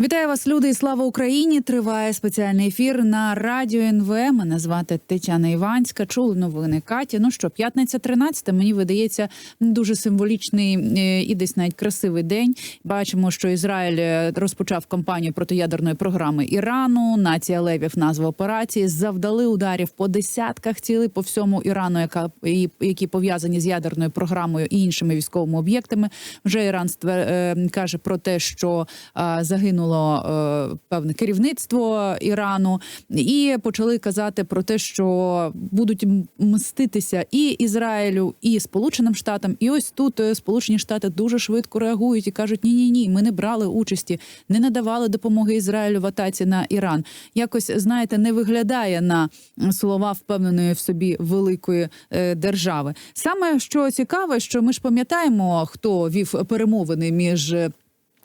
Вітаю вас, люди, і слава Україні! Триває спеціальний ефір на радіо НВ. Мене звати Тетяна Іванська. Чули новини Каті. Ну що, п'ятниця 13, Мені видається дуже символічний е, і десь навіть красивий день. Бачимо, що Ізраїль е, розпочав кампанію протиядерної програми Ірану. Нація левів назва операції завдали ударів по десятках цілей по всьому Ірану, яка які пов'язані з ядерною програмою і іншими військовими об'єктами. Вже Іран е, каже про те, що е, загинуло е, певне керівництво Ірану, і почали казати про те, що будуть мститися і Ізраїлю, і Сполученим Штатам. І ось тут е, Сполучені Штати дуже швидко реагують і кажуть: ні, ні, ні, ми не брали участі, не надавали допомоги Ізраїлю в атаці на Іран. Якось знаєте, не виглядає на слова впевненої в собі великої е, держави. Саме що цікаве, що ми ж пам'ятаємо, хто вів перемовини між.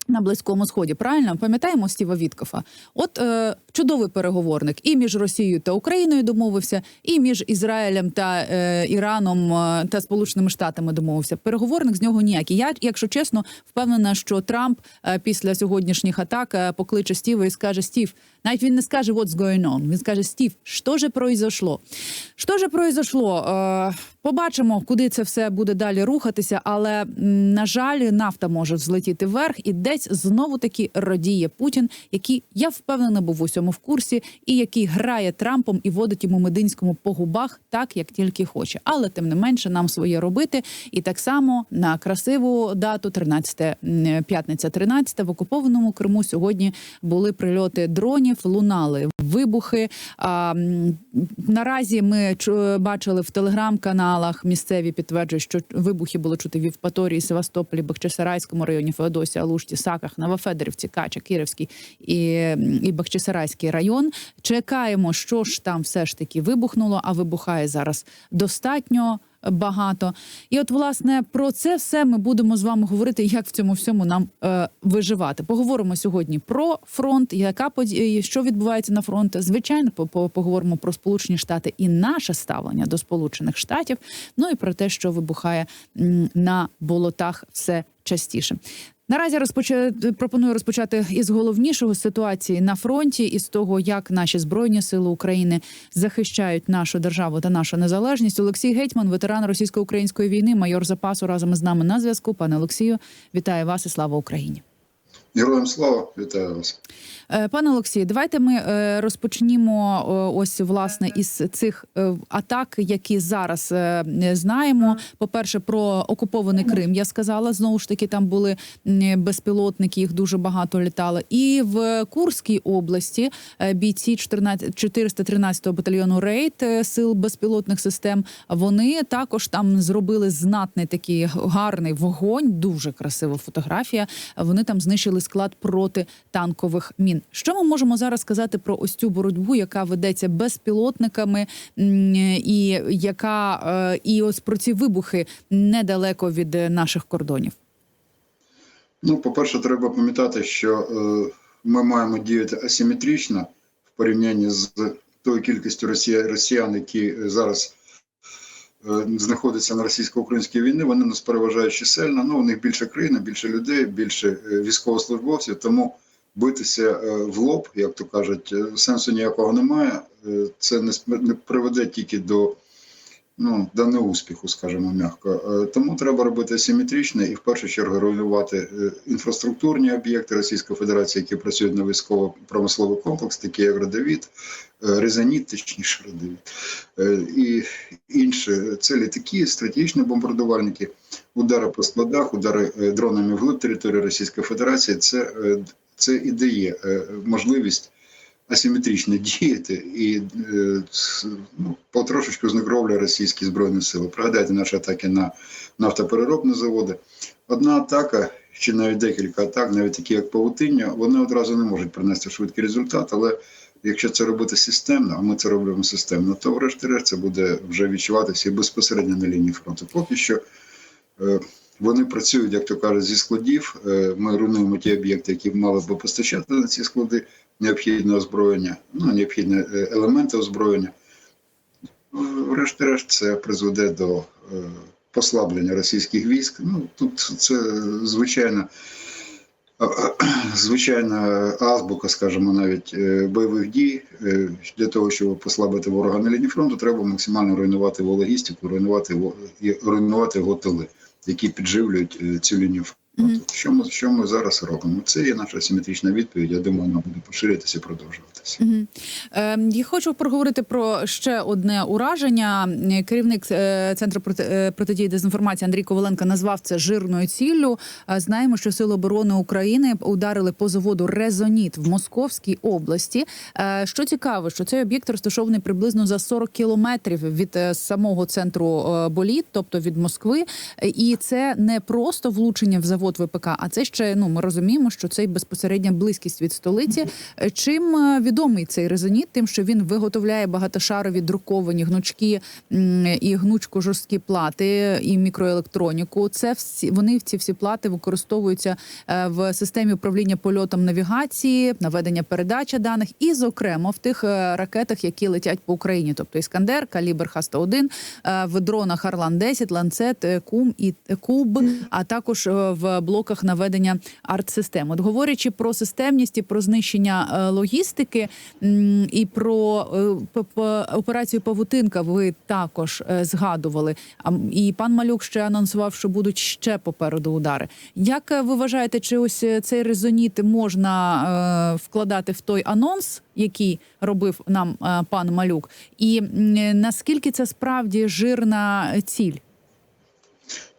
На близькому сході правильно пам'ятаємо Стіва Віткофа. От е, чудовий переговорник і між Росією та Україною домовився, і між Ізраїлем та е, Іраном е, та Сполученими Штатами домовився. Переговорник з нього ніякий. Я, якщо чесно, впевнена, що Трамп е, після сьогоднішніх атак е, покличе Стіва і скаже: Стів, навіть він не скаже «What's going on», Він скаже: Стів, що же произошло? Що же произошло? Е, побачимо, куди це все буде далі рухатися. Але на жаль, нафта може взлетіти вверх, і десь знову таки радіє Путін, який я впевнена був в усьому в курсі, і який грає Трампом і водить йому мединському по губах так, як тільки хоче. Але тим не менше нам своє робити. І так само на красиву дату, 13 п'ятниця, 13 в окупованому Криму сьогодні були прильоти дронів, лунали вибухи. А, наразі ми бачили в телеграм-каналах місцеві підтверджують, що вибухи було чути в Євпаторії, Севастополі, Бахчисарайському районі, Феодосії, Алушті, Саках, Новофедерівці, Кача, Кіровський і, і Бахчисарайський район. Чекаємо, що ж там все ж таки вибухнуло, а вибухає зараз достатньо. Багато і от власне про це все ми будемо з вами говорити, як в цьому всьому нам е, виживати. Поговоримо сьогодні про фронт, яка подія, що відбувається на фронті. Звичайно, по- по- поговоримо про Сполучені Штати і наше ставлення до Сполучених Штатів. Ну і про те, що вибухає на болотах все частіше. Наразі розпоча... пропоную розпочати із головнішого ситуації на фронті, із того, як наші збройні сили України захищають нашу державу та нашу незалежність. Олексій Гетьман, ветеран російсько-української війни, майор запасу, разом з нами на зв'язку. Пане Олексію, вітаю вас і слава Україні. Героям слава, вітаю вас. Е, Пане Олексію, давайте ми е, розпочнімо ось власне із цих е, атак, які зараз знаємо. По перше, про окупований Крим. Я сказала знову ж таки, там були безпілотники, їх дуже багато літало. І в Курській області бійці 14 413-го батальйону рейд сил безпілотних систем. Вони також там зробили знатний такий гарний вогонь. Дуже красива фотографія. Вони там знищили склад протитанкових мін. Що ми можемо зараз сказати про ось цю боротьбу, яка ведеться безпілотниками, і яка е, і ось про ці вибухи недалеко від е, наших кордонів? Ну, по-перше, треба пам'ятати, що е, ми маємо діяти асиметрично в порівнянні з тою кількістю росія, росіян, які зараз знаходяться на російсько-українській війні. Вони нас переважають чисельно. Ну, у них більше країни, більше людей, більше військовослужбовців. Тому битися е, в лоб, як то кажуть, е, сенсу ніякого немає. Е, Це не, не приведе тільки до ну, до неуспіху, скажімо м'яко. Тому треба робити асиметрично і в першу чергу руйнувати інфраструктурні об'єкти Російської Федерації, які працюють на військово-промисловий комплекс, такі як Родовід, Резаніт, точніше Родовід, е, і інші це літаки, стратегічні бомбардувальники, удари по складах, удари дронами вглиб території Російської Федерації. Це, це і дає е, можливість асиметрично діяти і е, ну, потрошечку знекровлює російські збройні сили. Пригадайте наші атаки на нафтопереробні заводи. Одна атака, чи навіть декілька атак, навіть такі як павутиння, вони одразу не можуть принести швидкий результат, але якщо це робити системно, а ми це робимо системно, то врешті-решт це буде вже відчуватися безпосередньо на лінії фронту. Поки що е, вони працюють, як то кажуть, зі складів. Е, Ми руйнуємо ті об'єкти, які мали би постачати на ці склади необхідне озброєння, ну необхідні е, елементи озброєння. Ну, Врешті-решт, це призведе до е, послаблення російських військ. Ну тут це звичайно. Звичайна азбука, скажімо, навіть бойових дій для того, щоб послабити ворога на лінії фронту, треба максимально руйнувати його логістику, руйнувати його руйнувати його тили, які підживлюють е, цю лінію Мгм. Що ми що ми зараз робимо? Це є наша симетрична відповідь. Я думаю, вона буде поширюватися і продовжуватися. Мгм. Е, Я хочу проговорити про ще одне ураження. Керівник е, центру проти- е, протидії дезінформації Андрій Коваленко назвав це жирною ціллю. Е, Знаємо, що Сили оборони України ударили по заводу Резоніт в Московській області. Е, Що цікаво, що цей об'єкт розташований приблизно за 40 кілометрів від самого центру боліт, тобто від Москви. І це не просто влучення в завод ВПК, а це ще ну ми розуміємо, що це безпосередня близькість від столиці. Е, Чим е, відомий цей резоніт? Тим, що він виготовляє багатошарові друковані гнучки і гнучко жорсткі плати і мікроелектроніку. Це всі вони ці всі плати використовуються е, в системі управління польотом навігації, наведення передачі даних, і, зокрема, в тих ракетах, які летять по Україні, тобто Іскандер, Калібр Х-101, е, в дронах Орлан 10 Ланцет, Кум і Куб, а також в блоках наведення артсистем. От говорячи про системність і про знищення е, логістики і про е, операцію Павутинка, ви також е, згадували. І пан Малюк ще анонсував, що будуть ще попереду удари. Як ви вважаєте, чи ось цей резоніт можна вкладати в той анонс, який робив нам пан Малюк, і наскільки це справді жирна ціль?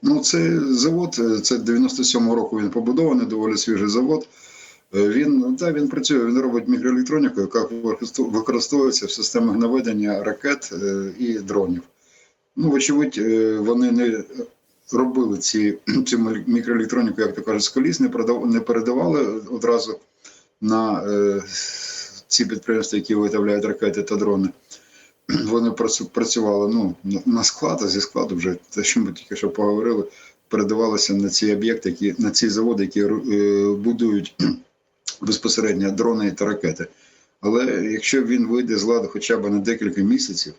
Ну, це завод, е, це 97-го року він побудований, доволі свіжий завод. Е, Він, да, він працює, він робить мікроелектроніку, яка використовується в системах наведення ракет е, і дронів. Ну, вочевидь, е, вони не робили ці, цю мікроелектроніку, як то кажуть, з коліс, не, не передавали одразу на е, ці підприємства, які виготовляють ракети та дрони. Вони працю- працювали ну, на- склад, а зі складу вже те, що ми тільки що поговорили, передавалося на ці об'єкти, які на ці заводи, які е, будують безпосередньо дрони та ракети. Але якщо він вийде з ладу хоча б на декілька місяців,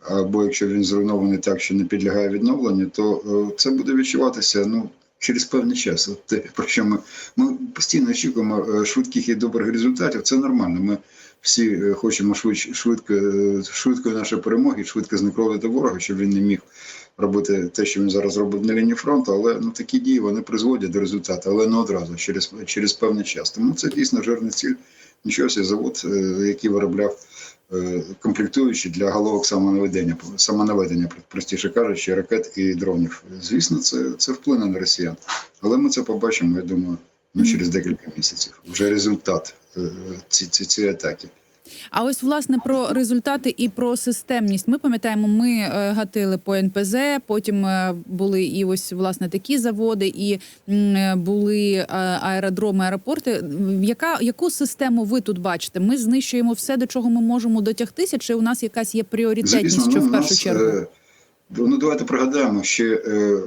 або якщо він зруйнований так, що не підлягає відновленню, то е, це буде відчуватися ну, через певний час. От про що ми, ми постійно очікуємо е, швидких і добрих результатів. Це нормально. Ми всі е, хочемо швидко, швидко, е, швидкої нашої перемоги, швидко зникровувати ворога, щоб він не міг робити те, що він зараз робить на лінії фронту. Але ну такі дії вони призводять до результату, але не одразу, через, через певний час. Тому це дійсно жирна ціль. Нічого собі завод, е, який виробляв комплектуючі для головок самонаведення, самонаведення, простіше кажучи, ракет і дронів. Звісно, це, це вплине на росіян. Але ми це побачимо, я думаю, ну, через декілька місяців. Вже результат е, ці, ці, цієї атаки. А ось власне про результати і про системність. Ми пам'ятаємо, ми е, гатили по НПЗ, потім е, були і ось власне такі заводи, і були аеродроми, аеропорти. Яка яку систему ви тут бачите? Ми знищуємо все, до чого ми можемо дотягтися, чи у нас якась є пріоритетність, що ну, в першу нас, чергу? Ну, давайте пригадаємо, ще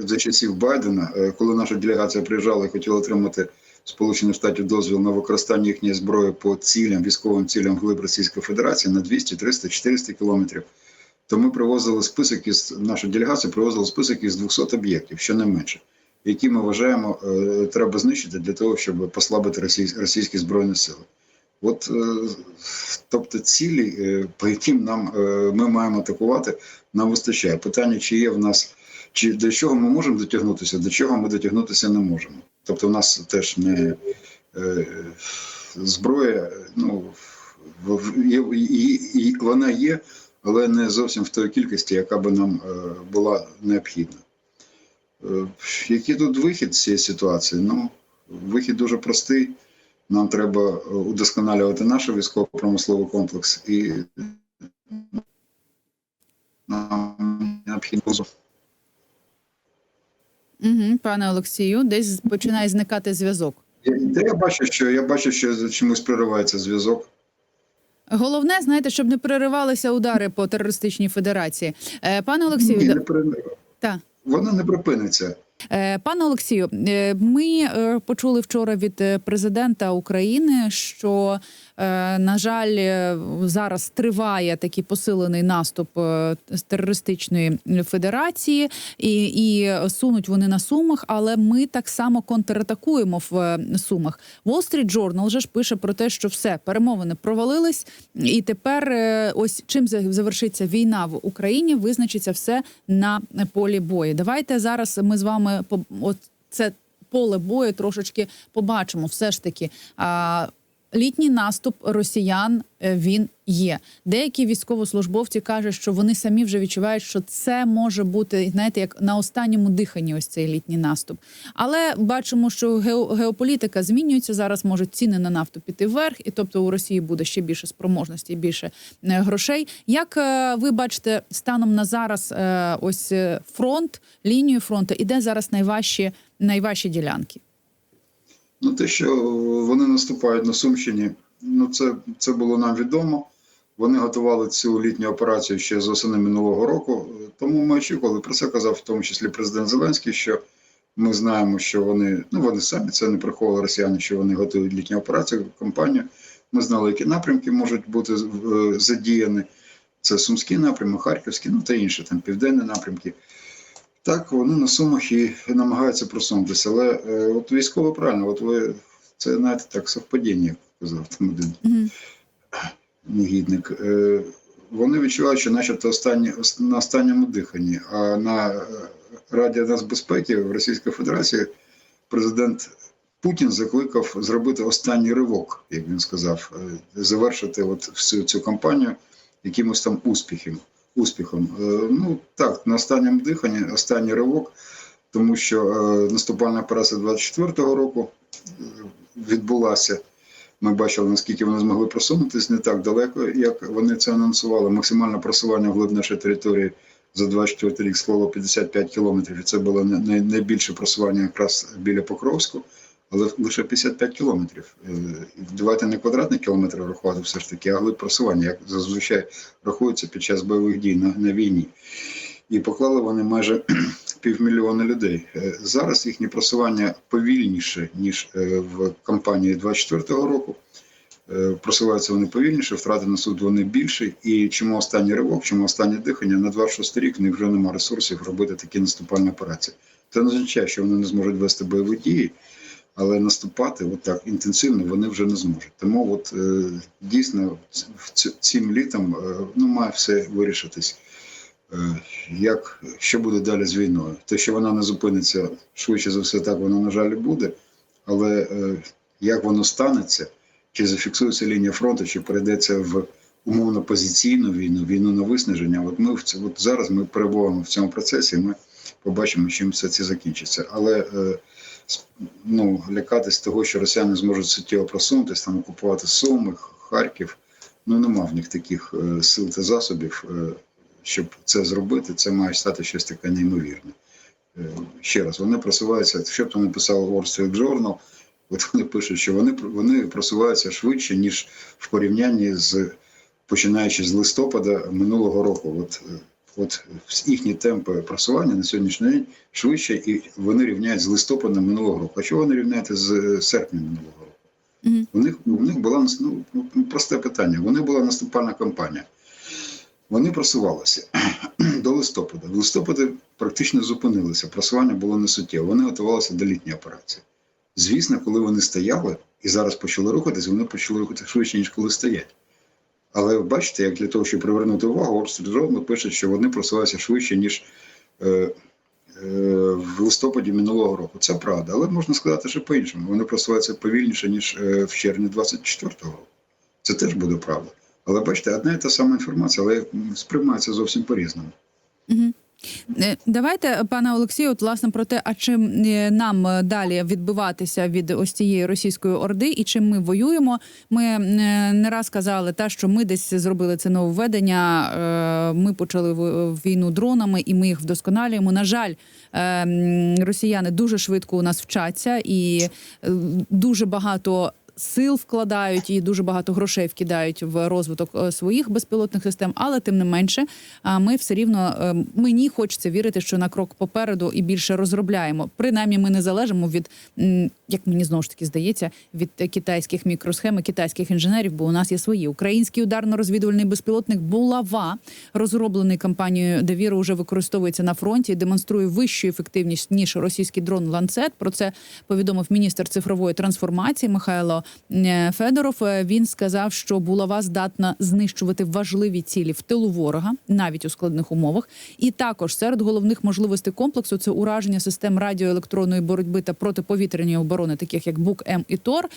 за часів Байдена, коли наша делегація приїжджала і хотіла отримати Сполучених Штатів дозвіл на використання їхньої зброї по цілям, військовим цілям глиб Російської Федерації на 200, 300, 400 кілометрів, то ми привозили список із наша делегація привозила список із 200 об'єктів, щонайменше, які ми вважаємо е, треба знищити для того, щоб послабити російсь- російські збройні сили. От, е, тобто, цілі, е, по яким нам ми маємо атакувати, нам вистачає. Питання, чи є в нас, чи до чого ми можемо дотягнутися, до чого ми дотягнутися не можемо. Тобто, в нас теж не е, зброя, ну є, і, і вона є, але не зовсім в той кількості, яка би нам е, була необхідна. Е, який тут вихід з цієї ситуації? Ну, вихід дуже простий. Нам треба е, удосконалювати наш військово-промисловий комплекс і нам необхідно Угу, пане Олексію, десь починає зникати зв'язок. Де я бачу, що я бачу, що чомусь проривається зв'язок. Головне, знаєте, щоб не переривалися удари по терористичній федерації. Е, Пане Олексію, Ні, не перерив... та. Вона не припиниться. Е, Пане Олексію, е, ми е, почули вчора від президента України, що на жаль, зараз триває такий посилений наступ з терористичної федерації, і, і сунуть вони на сумах. Але ми так само контратакуємо в сумах. Wall Street Journal же ж пише про те, що все перемовини провалились, і тепер ось чим завершиться війна в Україні, визначиться все на полі бою. Давайте зараз ми з вами по от це поле бою трошечки побачимо. Все ж таки. А, Літній наступ росіян е, він є. Деякі військовослужбовці кажуть, що вони самі вже відчувають, що це може бути знаєте, як на останньому диханні. Ось цей літній наступ. Але бачимо, що гео- геополітика змінюється. Зараз можуть ціни на нафту піти вверх, і тобто у Росії буде ще більше спроможності, більше е, грошей. Як е, ви бачите станом на зараз, ось фронт, лінію фронту, і де зараз найважчі, найважчі ділянки? Ну, те, що вони наступають на Сумщині, ну це, це було нам відомо. Вони готували цю літню операцію ще з осени минулого року. Тому ми очікували. Про це казав в тому числі президент Зеленський, що ми знаємо, що вони, ну вони самі це не приховували росіяни, що вони готують літню операцію, кампанію. Ми знали, які напрямки можуть бути е, задіяні. Це Сумський напрямок, Харківський, ну та інші там південні напрямки. Так, вони на сумах і намагаються просунутися. Але е, от військово правильно, от ви це знаєте так совпадіння, як казав там один Угу. негідник. Е, вони відчувають, що начебто останні, на останньому диханні. А на е, Раді нацбезпеки в Російській Федерації президент Путін закликав зробити останній ривок, як він сказав, завершити от всю цю кампанію якимось там успіхом. Успіхом. Е, Ну так, на останньому диханні, останній ривок, тому що е, наступальна операція 24-го року е, відбулася. Ми бачили, наскільки вони змогли просунутися не так далеко, як вони це анонсували. Максимальне просування вглиб нашої території за 24 рік склало 55 кілометрів. І це було найбільше просування якраз біля Покровську, але лише 55 кілометрів. Е, Давайте не квадратний кілометр рахувати все ж таки, а глиб просування, як зазвичай рахується під час бойових дій на, на війні. І поклали вони майже півмільйона людей. Е, Зараз їхнє просування повільніше, ніж е, в кампанії 24-го року. Просуваються вони повільніше, втрати несуть вони більше. І чому останній ривок, чому останнє дихання на 26 рік в них вже немає ресурсів робити такі наступальні операції. Це не означає, що вони не зможуть вести бойові дії, але наступати отак інтенсивно вони вже не зможуть. Тому от е, дійсно цим літом е, ну, має все вирішитись. Е, Як що буде далі з війною? Те, що вона не зупиниться швидше за все, так воно на жаль буде. Але як воно станеться, чи зафіксується лінія фронту, чи перейдеться в умовно позиційну війну, війну на виснаження. От ми в це от зараз ми перебуваємо в цьому процесі. і Ми побачимо, чим все це закінчиться. Але ну, лякатись того, що росіяни зможуть суттєво просунутися, там окупувати Суми, Харків. Ну нема в них таких е, сил та засобів, е, щоб це зробити. Це має стати щось таке неймовірне. Е, ще раз, вони просуваються, що б то не писав Wall Street Journal, от вони пишуть, що вони, вони просуваються швидше, ніж в порівнянні з починаючи з листопада минулого року. От, е, от їхні темпи просування на сьогоднішній день швидше, і вони рівняють з листопада минулого року. А чого вони рівняють з е, серпня минулого року? Мгм. У них, у них була ну, ну, просте питання. Них була наступальна кампанія. Вони просувалися до листопада. В листопаді практично зупинилися. Просування було не суттєво. Вони готувалися до літньої операції. Звісно, коли вони стояли і зараз почали рухатись, вони почали рухатися швидше, ніж коли стоять. Але бачите, як для того, щоб привернути увагу, обстріл пише, що вони просуваються швидше, ніж е, е, в листопаді минулого року. Це правда, але можна сказати, що по-іншому. Вони просуваються повільніше, ніж е, в червні 24-го року. Це теж буде правда. Але бачите, одна і та сама інформація, але сприймається зовсім по-різному. Мгм. Е, Давайте, пане Олексію, от, власне про те, а чим е, нам е, далі відбиватися від ось цієї російської орди, і чим ми воюємо. Ми не раз казали, та що ми десь зробили це нововведення. Ми почали війну дронами, і ми їх вдосконалюємо. На жаль, росіяни дуже швидко у нас вчаться, і дуже багато сил вкладають і дуже багато грошей вкидають в розвиток е, своїх безпілотних систем, але тим не менше, ми все рівно е, мені хочеться вірити, що на крок попереду і більше розробляємо. Принаймні, ми не залежимо від як мені знову ж таки здається, від китайських мікросхем і китайських інженерів, бо у нас є свої. Український ударно-розвідувальний безпілотник Булава, розроблений компанією Девіро, вже використовується на фронті і демонструє вищу ефективність ніж російський дрон Ланцет. Про це повідомив міністр цифрової трансформації Михайло Федоров. Е, Він сказав, що булава здатна знищувати важливі цілі в тилу ворога, навіть у складних умовах. І також серед головних можливостей комплексу це ураження систем радіоелектронної боротьби та протиповітряної оборони, таких як БУК М і ТОР.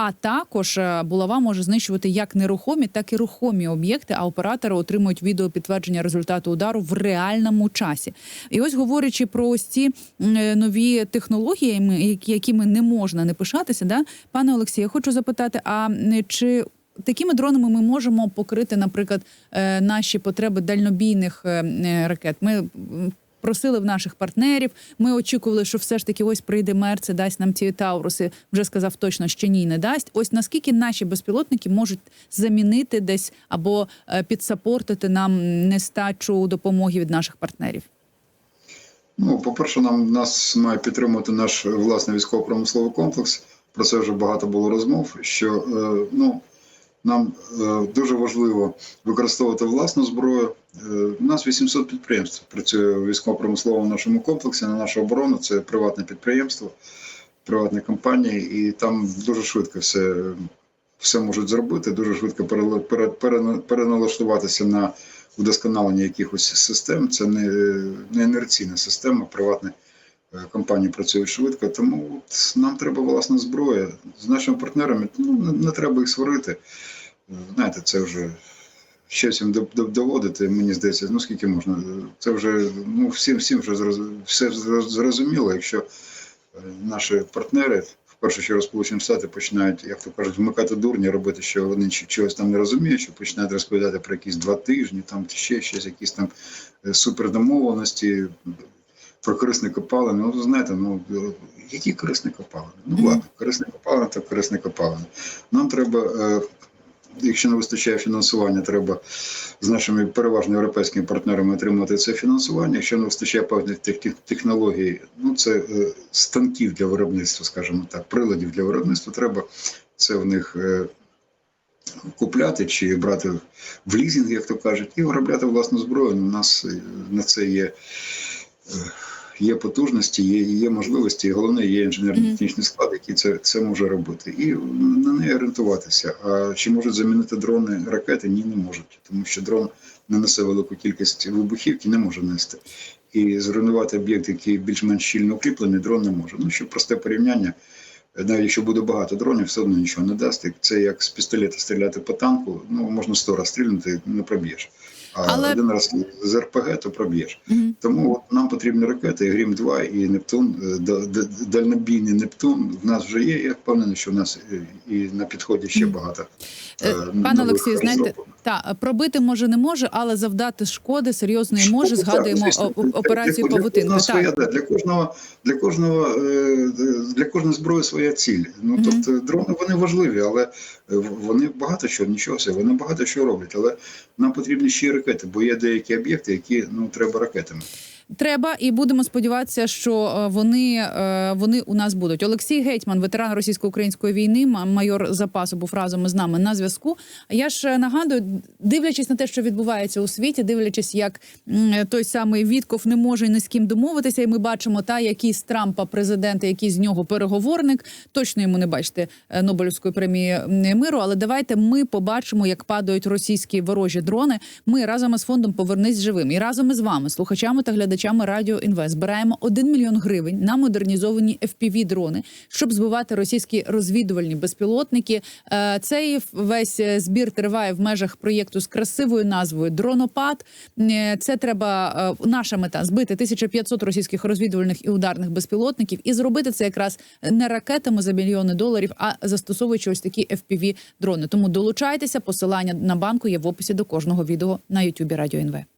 А також е, булава може знищувати як нерухомі, так і рухомі об'єкти. А оператори отримують відео підтвердження результату удару в реальному часі. І ось говорячи про ось ці е, нові технології, ми- якими не можна не пишатися, да пане Олексію, я хочу запитати: а чи такими дронами ми можемо покрити, наприклад, е, наші потреби дальнобійних ракет? Ми Просили в наших партнерів. Ми очікували, що все ж таки ось прийде мер, це дасть нам ці тауруси. Вже сказав точно, що ні, не дасть. Ось наскільки наші безпілотники можуть замінити десь або е, підсапортити нам нестачу допомоги від наших партнерів. Ну, по-перше, нам нас має підтримувати наш власний військово-промисловий комплекс. Про це вже багато було розмов. Що е, ну, нам е, дуже важливо використовувати власну зброю. Е, у нас 800 підприємств працює в військово-промисловому нашому комплексі на нашу оборону. Це приватне підприємство, приватні компанії, і там дуже швидко все, все можуть зробити, дуже швидко переналаштуватися на вдосконалення якихось систем. Це не, не інерційна система, приватні е, компанії працюють швидко. Тому от нам треба власна зброя. З нашими партнерами ну, не, не треба їх сварити. Знаєте, це вже щось їм до- до- доводити, мені здається, ну скільки можна. Це вже ну, всім, всім вже зроз- все зрозуміло, якщо е, наші партнери. Першу чергу Сполучені Штати починають, як то кажуть, вмикати дурні, робити, що вони чогось там не розуміють, що починають розповідати про якісь два тижні, там ще щось, якісь там е, супердомовленості, про корисні копалини. Ну, знаєте, ну які корисні копалини? Ну ладно, корисні копалини, то корисні копалини. Нам треба, е, якщо не вистачає фінансування, треба з нашими переважно європейськими партнерами отримати це фінансування. Якщо не вистачає певних тех- тех- технологій, ну це е, станків для виробництва, скажімо так, приладів для виробництва, треба це в них. е, Купляти чи брати в лізинг, як то кажуть, і виробляти власну зброю. У нас е, на це є, є потужності, є, є можливості, і головне, є інженерно-технічний склад, який це, це може робити. І на неї орієнтуватися. А чи можуть замінити дрони ракети? Ні, не можуть, тому що дрон не несе велику кількість вибухівки, не може нести. І зруйнувати об'єкт, який більш-менш щільно укріплений, дрон не може. Ну, щоб просте порівняння. Навіть якщо буде багато дронів, все одно нічого не дасть. Це як з пістолета стріляти по танку, ну можна сто разів стрільнути, не проб'єш. А Але- один раз з РПГ, то проб'єш. Мгм. Тому от нам потрібні ракети, і Грім 2 і Нептун, е, да- да- дальнобійний Нептун. В нас вже є. Я впевнений, що в нас е, і на підході ще багато. Е, Пане Олексію, знаєте, та пробити може не може, але завдати шкоди серйозної може. Так, Згадуємо звісно. о- о- операцію Павутинка. Так. для кожного, для кожного, для кожної зброї своя ціль. Ну Мгм. тобто дрони вони важливі, але вони багато чого, нічого себе, вони багато що роблять. Але нам потрібні ще й ракети, бо є деякі об'єкти, які ну треба ракетами. Треба і будемо сподіватися, що е, вони, е, вони у нас будуть. Олексій Гетьман, ветеран російсько-української війни, ма- майор запасу, був разом із нами на зв'язку. Я ж е, нагадую, дивлячись на те, що відбувається у світі, дивлячись, як той самий Вітков не може ні з ким домовитися, і ми бачимо та який з Трампа президент, який з нього переговорник. Точно йому не бачите Нобелівської премії миру. Але давайте ми побачимо, як падають російські ворожі дрони. Ми разом із фондом Повернись живим і разом із вами, слухачами та глядачами Радіо Інвест, збираємо 1 мільйон гривень на модернізовані fpv дрони, щоб збивати російські розвідувальні безпілотники. Е, Цей весь е, збір триває в межах проєкту з красивою назвою Дронопад. Е, Це треба наша мета збити 1500 російських розвідувальних і ударних безпілотників і зробити це якраз не ракетами за мільйони доларів, а застосовуючи ось такі fpv дрони. Тому долучайтеся. Посилання на банку є в описі до кожного відео на Ютубі Радіо НВ.